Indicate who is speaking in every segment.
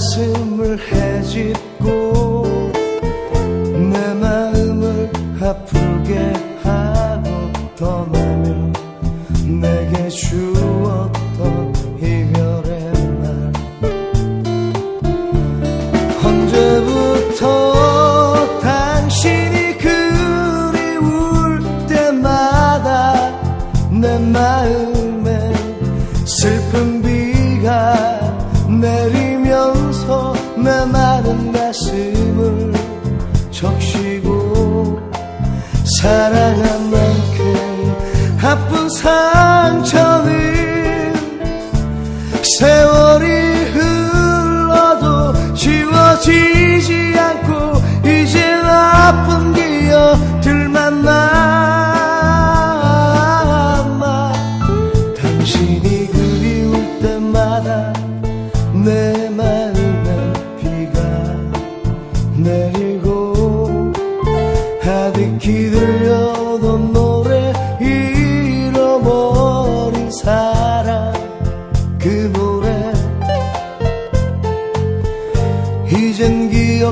Speaker 1: 가슴을 해집고 내 마음을 아프게 하고 떠나며 내게 주 내 마른 가슴을 적시고 사랑한 만큼 아픈 상처는 세월이 흘러도 지워지지 않고 이제 아픈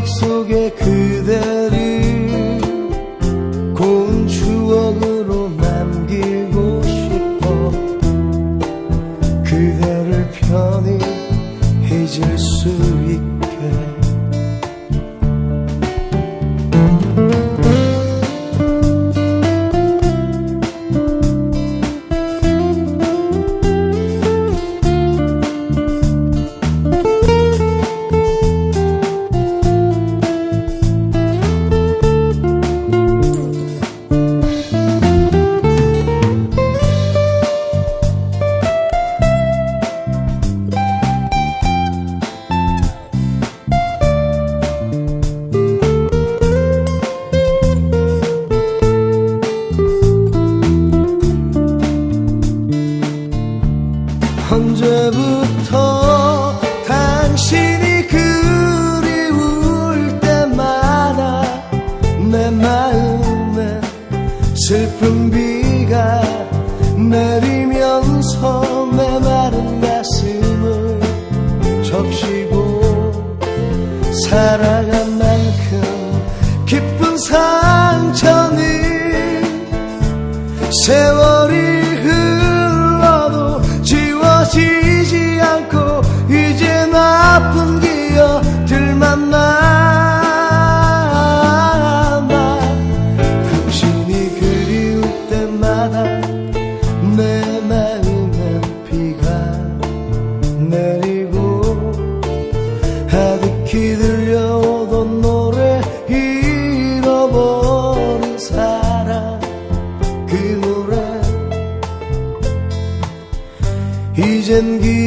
Speaker 1: 속에 그대를 언제부터 당신이 그리울 때마다 내 마음에 슬픈 비가 내리면서 메마른 가슴을 적시고 살아간 만큼 기쁜 상처는 세월 않고 이제 나쁜 기억들만 남아 당신이 그리울 때마다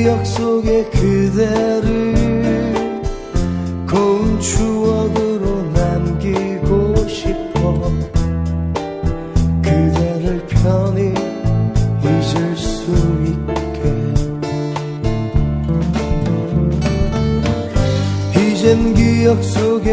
Speaker 1: 기억 속에 그대를 고운 추억으로 남기고 싶어 그대를 편히 잊을 수 있게. 이젠 기억 속